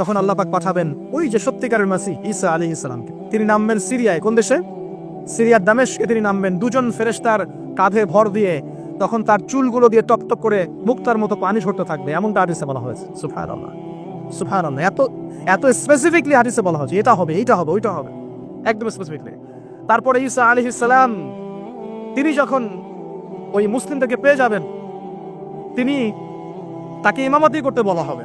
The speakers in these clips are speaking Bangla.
তখন আল্লাহ পাক পাঠাবেন, ওই যে সত্যিকারের মাসি ঈসা আলী ইসলামকে তিনি নামবেন সিরিয়ায়, কোন দেশে? সিরিয়ার দামেশকে তিনি নামবেন। দুজন ফেরেশতার কাঁধে ভর দিয়ে তখন তার চুলগুলো দিয়ে টপ টপ করে মুক্তার মতো পানি ঝরতে থাকবে, এমনটা হাদিসে বলা হয়েছে। সুফার আল্লাহ সুফার আল্লাহ এত এত স্পেসিফিকলি হাদিসে বলা হয়েছে, এটা হবে, এইটা হবে, ওইটা হবে, একদম স্পেসিফিকলি তারপরে ঈসা আলী ইসলাম তিনি যখন ওই মুসলিমটাকে পেয়ে যাবেন, তিনি তাকে ইমামতি করতে বলা হবে।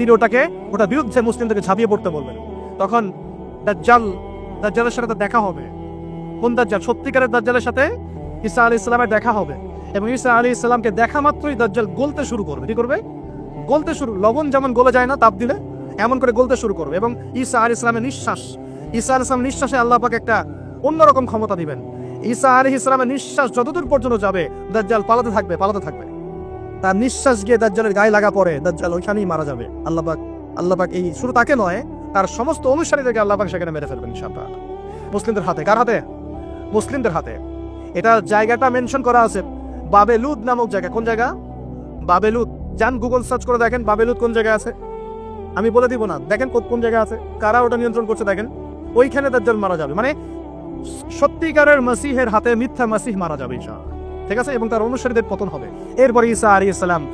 তিনি ওটাকে ওটার বিরুদ্ধে মুসলিমদেরকে ঝাঁপিয়ে পড়তে বলবেন। তখন দাজ্জাল, দাজ্জালের সাথে দেখা হবে। কোন দাজ্জাল? সত্যিকারের দাজ্জালের সাথে ঈসা আলী ইসলামের দেখা হবে। এবং ঈসা আলী ইসলামকে দেখা মাত্রই দাজ্জাল গলতে শুরু করবে। কি করবে? গলতে শুরু, লবণ যেমন গলে যায় না তাপ দিলে, এমন করে গলতে শুরু করবে। এবং ঈসা আলী ইসলামের নিঃশ্বাস, ঈসা আলী ইসলাম নিঃশ্বাসে আল্লাহ পাক একটা অন্যরকম ক্ষমতা দিবেন। ঈসা আলী ইসলামের নিঃশ্বাস যতদূর পর্যন্ত যাবে, দাজ্জাল পালাতে থাকবে পালাতে থাকবে। তার নিঃশ্বাস গিয়ে দাজ্জালের গায়ে লাগা পরে দাজ্জাল ওইখানেই মারা যাবে। আল্লাহ পাক আল্লাহ পাক এই শুরু তাকে নয়, তার সমস্ত অনুসারীদেরকে আল্লাহ পাক সেখানে মেরে ফেলবেন, ইনশাআল্লাহ। মুসলিমদের হাতে, কার হাতে? মুসলিমদের হাতে। এটা জায়গাটা মেনশন করা আছে, বাবেলুদ নামক জায়গা। কোন জায়গা? বাবেলুদ। যান গুগল সার্চ করে দেখেন, বাবেলুদ কোন জায়গায় আছে। আমি বলে দিব না, দেখেন কোন জায়গায় আছে। কারা ওটা নিয়ন্ত্রণ করছে দেখেন। ওইখানে দাজ্জাল মারা যাবে। মানে সত্যিকারের মাসিহের হাতে মিথ্যা মাসিহ মারা যাবে, ইনশাআল্লাহ। ঠিক আছে? এবং তার অনুসারীদের পতন হবে। এরপরে ঈসা আলী ইসলাম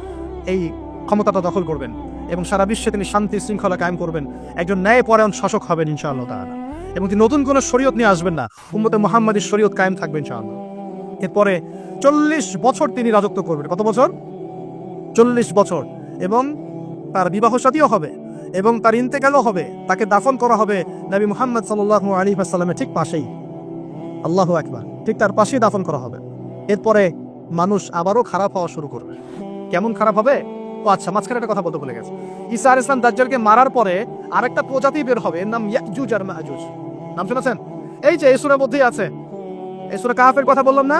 এই ক্ষমতাটা দখল করবেন এবং সারা বিশ্বে তিনি শান্তি শৃঙ্খলা কায়েম করবেন। একজন ন্যায়পরায়ণ শাসক হবেন ইনশাআল্লাহ তাআলা। এবং তিনি নতুন কোনো শরীয়ত নিয়ে আসবেন না। উম্মতে মোহাম্মদের শরীয়ত কায়েম থাকবে ইনশাআল্লাহ। এরপরে চল্লিশ বছর তিনি রাজত্ব করবেন। কত বছর? চল্লিশ বছর। এবং তার বিবাহ সাদীও হবে। এবং তার ইন্তেকালও হবে। তাকে দাফন করা হবে নবী মুহাম্মদ সাল্লাল্লাহু আলাইহি ওয়াসাল্লামের ঠিক পাশেই। আল্লাহ একবার ঠিক তার পাশেই দাফন করা হবে। এরপরে মানুষ আবারও খারাপ হওয়া শুরু করবে। কেমন খারাপ হবে? ও আচ্ছা মাঝখানে একটা কথা বলতে ভুলে গেছে। ঈসা আলাইহিস সালাম দাজ্জালকে মারার পরে আরেকটা প্রজাতি বের হবে, এর নাম ইয়াজুজ আর মাজুজ। নাম শুনেছেন? এই যে, এই সূরার মধ্যেই আছে। এই সূরা কাহাফের কথা বললাম না?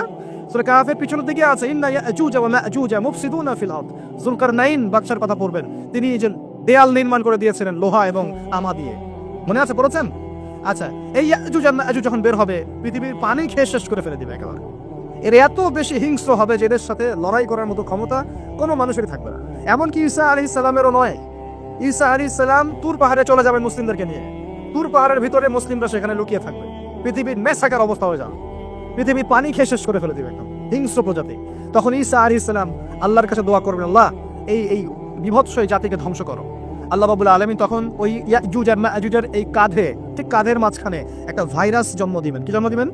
সূরা কাহাফের পিছনের দিকে আছে, ইন্না ইয়াজুজ ওয়া ফিল আরদ। বাদশার কথা পড়বেন। তিনি যে দেয়াল নির্মাণ করে দিয়েছিলেন, লোহা এবং তামা দিয়ে। মনে আছে পড়েছেন? আচ্ছা এই ইয়াজুজ আর যখন বের হবে, পৃথিবীর পানি খেয়ে শেষ করে ফেলে দিবে একেবারে। এর এত বেশি হিংস্র হবে যে এদের সাথে লড়াই করার মতো ক্ষমতা কোনো মানুষেরই থাকবে না। এমনকি ঈসা আলী ইসলামেরও নয়। ঈসা আলী ইসলাম তুর পাহাড়ে চলে যাবেন মুসলিমদেরকে নিয়ে। তুর পাহাড়ের ভিতরে মুসলিমরা সেখানে লুকিয়ে থাকবে। পৃথিবীর মেসাকার অবস্থা হয়ে যাবে। পৃথিবী পানি খেয়ে শেষ করে ফেলে দিবে একদম। হিংস্র প্রজাতি। তখন ঈসা আলী ইসলাম আল্লাহর কাছে দোয়া করবেন, আল্লাহ, এই এই বিভৎস এই জাতিকে ধ্বংস করো। আল্লাহ বাবুল আলমী তখন ওই ইয়াজুজ এই কাঁধে, ঠিক কাঁধের মাঝখানে একটা ভাইরাস জন্ম দিবেন। কি জন্ম দিবেন?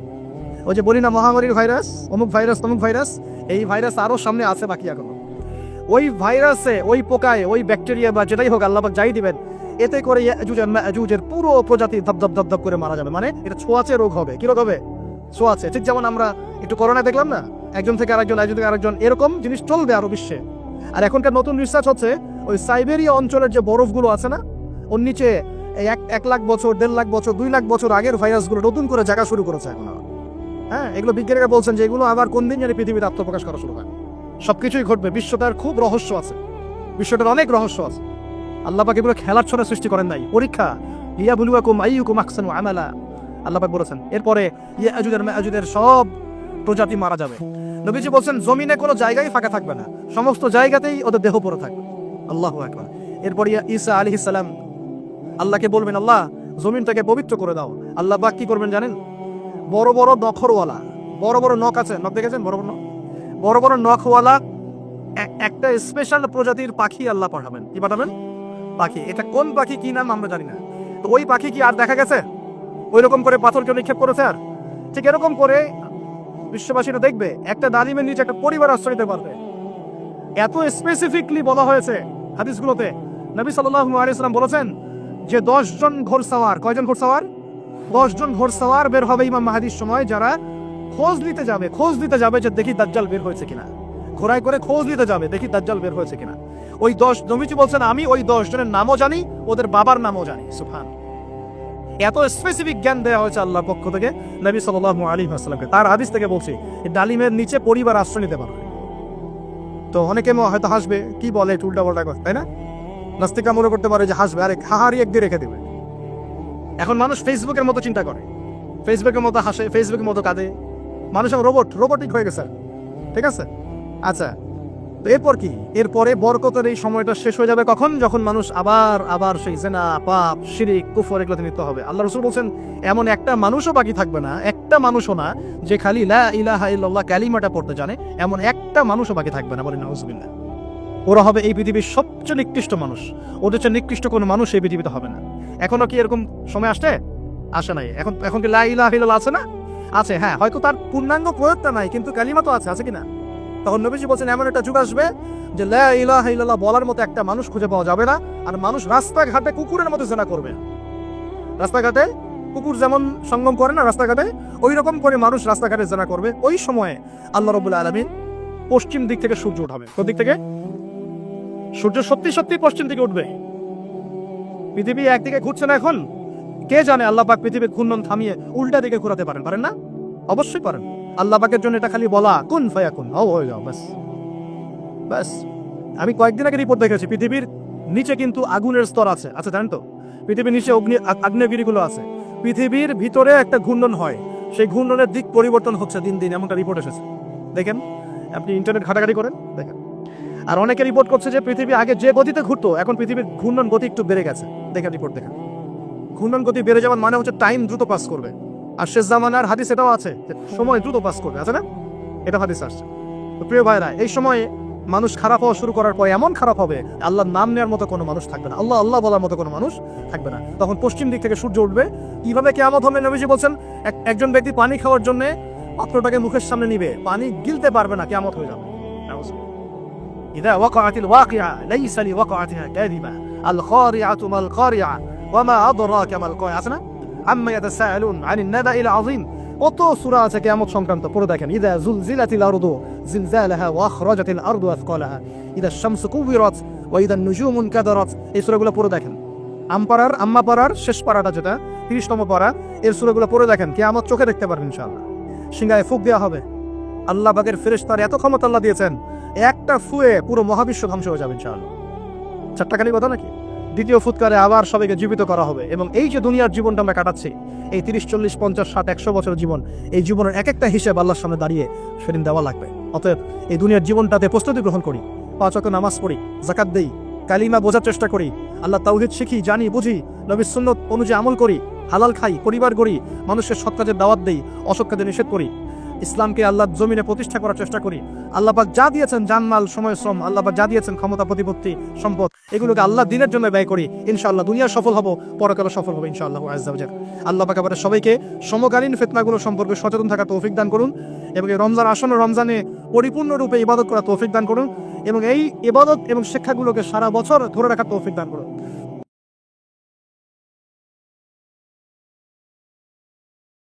ওই যে বলি না, মহামারীর ভাইরাস, অমুক ভাইরাস, তমুক ভাইরাস, এই ভাইরাস আরও সামনে আছে বাকি এখনও। ওই ভাইরাসে, ওই পোকায়, ওই ব্যাকটেরিয়া বা যেটাই হোক, আল্লাহ যাই দিবেন, এতে করে মাজুজের পুরো প্রজাতি ধপ ধপ ধপ ধপ করে মারা যাবে। মানে এটা ছোঁয়াচে রোগ হবে। কি রোগ হবে? ছোঁয়াচে। ঠিক যেমন আমরা একটু করোনা দেখলাম না, একজন থেকে আরেকজন, একজন থেকে আরেকজন, এরকম জিনিস চলবে আরও বিশ্বে। আর এখনকার নতুন রিসার্চ হচ্ছে, ওই সাইবেরিয়া অঞ্চলের যে বরফগুলো আছে না, ওর নিচে এক এক লাখ বছর, দেড় লাখ বছর, দুই লাখ বছর আগের ভাইরাসগুলো নতুন করে জায়গা শুরু করেছে এখন। হ্যাঁ এগুলো বিজ্ঞানীরা বলছেন যে এগুলো আবার কোন দিন জানি পৃথিবীতে আত্মপ্রকাশ করা শুরু হয়। সবকিছুই ঘটবে বিশ্বটার খুব রহস্য আছে। বিশ্বটার অনেক রহস্য আছে। আল্লাহ পাক এগুলো খেলার ছড়া সৃষ্টি করেন নাই। পরীক্ষা ইয়া বুলুয়াকুম আইয়ুকুম আহসানু আমালা। আল্লাহ পাক বলেছেন, এরপরে ইয়াজুদের মায়াজুদের সব প্রজাতি মারা যাবে। নবীজি বলছেন, জমিনে কোনো জায়গায় ফাঁকা থাকবে না। সমস্ত জায়গাতেই ওদের দেহ পড়ে থাকবে। আল্লাহু আকবার। এরপর ইয়া ঈসা আলাইহিস সালাম, আল্লাহকে বলবেন, আল্লাহ, জমিনটাকে পবিত্র করে দাও। আল্লাহ পাক কি করবেন জানেন? বড় বড় নখরওয়ালা। বড় বড় নখ আছে, নখ দেখেছেন? বড় বড় নখ? বড় বড় নখওয়ালা একটা স্পেশাল প্রজাতির পাখি আল্লাহ পাঠাবেন। কি পাঠাবেন? পাখি। এটা কোন পাখি, কি নাম আমরা জানি না। তো ওই পাখি কি আর দেখা গেছে? ওই রকম করে পাথরকে নিক্ষেপ করেছে আর? ঠিক এরকম করে বিশ্ববাসীরা দেখবে, একটা ডালিমের নিচে একটা পরিবার আশ্রয় দিতে পারবে। এত স্পেসিফিকলি বলা হয়েছে হাদিসগুলোতে। নবী সাল্লাল্লাহু আলাইহি সাল্লাম বলেছেন যে দশ জন ঘোড়সাওয়ার, কয়জন ঘোড়সাওয়ার? দশ জন ঘোড়সাওয়ার বের হবে ইমাম মাহাদির সময় যারা খোঁজ নিতে যাবে, খোঁজ নিতে যাবে যে দেখি দাজ্জাল বের হয়েছে কিনা। ঘোড়ায় করে খোঁজ নিতে যাবে, দেখি দাজ্জাল বের হয়েছে কিনা। ওই দশ, নবীজি বলছেন, আমি ওই দশ জনের নামও জানি, ওদের বাবার নামও জানি। সুফান এত স্পেসিফিক জ্ঞান দেওয়া হয়েছে আল্লাহর পক্ষ থেকে নবী সাল্লাল্লাহু আলাইহি ওয়াসাল্লামকে। তার হাদিস থেকে বলছি ডালিমের নিচে পরিবার আশ্রয় নিতে পারবে। তো অনেকে হয়তো হাসবে, কি বলে উল্টা পাল্টা কথা, তাই না? নাস্তিকা মনে করতে পারে যে হাসবে, আরে হাহারি একদিন রেখে দেবে। এখন মানুষ ফেসবুকের মতো চিন্তা করে। ফেসবুকের মতো হাসে ফেসবুকের মতো কাঁদে। মানুষ এখন রোবট রোবটিক হয়ে গেছে। ঠিক আছে? আচ্ছা তো এরপর কি? এরপরে বরকতের এই সময়টা শেষ হয়ে যাবে কখন? যখন মানুষ আবার আবার সেই জেনা, পাপ, শিরিক, কুফর এগুলোতে নিতে হবে। আল্লাহ রসুল বলছেন, এমন একটা মানুষও বাকি থাকবে না, একটা মানুষও না, যে খালি লা ইলাহা ইল্লাল্লাহ কালিমাটা পড়তে জানে, এমন একটা মানুষও বাকি থাকবে না। বলে নাউজুবিল্লাহ। ওরা হবে এই পৃথিবীর সবচেয়ে নিকৃষ্ট মানুষ। ওদের চেয়ে নিকৃষ্ট কোনো মানুষ এই পৃথিবীতে হবে না। এখনও কি এরকম সময় আসছে? আসে নাই। এখন এখন কি লা ইলাহা ইল্লাল্লাহ আছে না? আছে হ্যাঁ। হয়তো তার পূর্ণাঙ্গ প্রয়োগটা নাই, কিন্তু কালিমা তো আছে আছে কিনা? তখন নবীজি বলছেন, এমন একটা যুগ আসবে যে লা ইলাহা ইল্লাল্লাহ বলার মতো একটা মানুষ খুঁজে পাওয়া যাবে না, আর মানুষ রাস্তাঘাটে কুকুরের মতো জেনা করবে। রাস্তাঘাটে কুকুর যেমন সঙ্গম করে না রাস্তাঘাটে ওই রকম করে মানুষ রাস্তাঘাটে জেনা করবে। ওই সময়ে আল্লাহ রবুল্লা আলমিন পশ্চিম দিক থেকে সূর্য উঠাবে। কোন দিক থেকে? সূর্য সত্যি সত্যি পশ্চিম দিকে উঠবে। পৃথিবী একদিকে ঘুরছে না এখন। কে জানে আল্লাহ পাক পৃথিবীর ঘূর্ণন থামিয়ে উল্টা দিকে ঘোরাতে পারেন পারেন না? অবশ্যই পারেন। আল্লাহ পাকের জন্য এটা খালি বলা, কোন ফায়া কোন ও হয়ে যাও, ব্যাস। ব্যাস। আমি কয়েকদিন আগে রিপোর্ট দেখেছি, পৃথিবীর নিচে কিন্তু আগুনের স্তর আছে। আচ্ছা জানেন তো? পৃথিবীর নিচে অগ্নি আগ্নেয়গিরিগুলো আছে। পৃথিবীর ভিতরে একটা ঘূর্ণন হয়। সেই ঘূর্ণনের দিক পরিবর্তন হচ্ছে দিন দিন, এমনটা রিপোর্ট এসেছে। দেখেন, আপনি ইন্টারনেট ঘাটাঘাটি করেন, দেখেন। আর অনেকে রিপোর্ট করছে যে পৃথিবী আগে যে গতিতে ঘুরতো, এখন পৃথিবীর ঘূর্ণন গতি একটু বেড়ে গেছে। দেখেন রিপোর্ট দেখেন। ঘূর্ণন গতি বেড়ে যাওয়ার মানে হচ্ছে টাইম দ্রুত পাস করবে। আর শেষ জামানার হাদিস এটাও আছে সময় দ্রুত পাস করবে, আছে না? এটা হাদিস আসছে। তো প্রিয় ভাইরা, এই সময়ে মানুষ খারাপ হওয়া শুরু করার পর এমন খারাপ হবে, আল্লাহর নাম নেওয়ার মতো কোনো মানুষ থাকবে না। আল্লাহ আল্লাহ বলার মতো কোনো মানুষ থাকবে না। তখন পশ্চিম দিক থেকে সূর্য উঠবে। কীভাবে কেমন হবে নবীজি বলছেন, এক- একজন ব্যক্তি পানি খাওয়ার জন্য পাত্রটাকে মুখের সামনে নিবে। পানি গিলতে পারবে না কেমন হয়ে যাবে। إذا وقعت الواقعة ليس لوقعتها كاذبة القارعة ما القارعة وما أدراك ما القارعة আসে না عما يتساءلون عن النبأ العظيم কত সূরা আছে কিয়ামত সংক্রান্ত পড়ে দেখেন ইদা জুলজিলাতিল আরদু জিলজালাহা ওয়া আখরাজাতিল আরদু আথকালাহা ইদা শামসু কুবিরাত ওয়া ইদা নুজুমু কাদারাত এই সূরাগুলো পড়ে দেখেন আমপাড়ার আম্মা পাড়ার শেষ পাড়াটা যেটা তিরিশতম পাড়া এর সূরাগুলো পড়ে দেখেন কিয়ামত চোখে দেখতে পারবেন ইনশাআল্লাহ সিংহায় ফুক দেওয়া হবে আল্লাহ বাগের ফেরেশতার এত ক্ষমতা আল্লাহ দিয়েছেন, একটা ফুয়ে পুরো মহাবিশ্ব ধ্বংস হয়ে যাবে ইনশাআল্লাহ। চারটাখানি কথা নাকি? দ্বিতীয় ফুৎকারে আবার সবাইকে জীবিত করা হবে এবং এই যে দুনিয়ার জীবনটা আমরা কাটাচ্ছি, এই তিরিশ, চল্লিশ, পঞ্চাশ, ষাট, একশো বছর জীবন, এই জীবনের এক একটা হিসেব আল্লাহর সামনে দাঁড়িয়ে সেদিন দেওয়া লাগবে। অতএব এই দুনিয়ার জীবনটাতে প্রস্তুতি গ্রহণ করি, পাঁচ অক্ট নামাজ পড়ি জাকাত দেই, কালিমা বোঝার চেষ্টা করি, আল্লাহ তাওহিদ শিখি, জানি, বুঝি, নবীর সুন্নত অনুযায়ী আমল করি, হালাল খাই, পরিবার গড়ি, মানুষের সৎ কাজের দাওয়াত দেই, অসৎ কাজে নিষেধ করি ইসলামকে আল্লাহ জমিনে প্রতিষ্ঠা করার চেষ্টা করি। আল্লাহ পাক যা দিয়েছেন, জানমাল, সময়, শ্রম, আল্লাহ পাক যা দিয়েছেন, ক্ষমতা, প্রতিপত্তি, সম্পদ, এগুলোকে আল্লাহ দিনের জন্য ব্যয় করি। ইনশাআল্লাহ দুনিয়া সফল হব পরকালে সফল হবে, ইনশাআল্লাহ আজাল আল্লাহ পাক আমাদের সবাইকে সমকালীন ফেতনাগুলো সম্পর্কে সচেতন থাকা তৌফিক দান করুন এবং এই রমজান, আসন্ন রমজানে পরিপূর্ণরূপে ইবাদত করা তৌফিক দান করুন এবং এই ইবাদত এবং শিক্ষাগুলোকে সারা বছর ধরে রাখার তৌফিক দান করুন।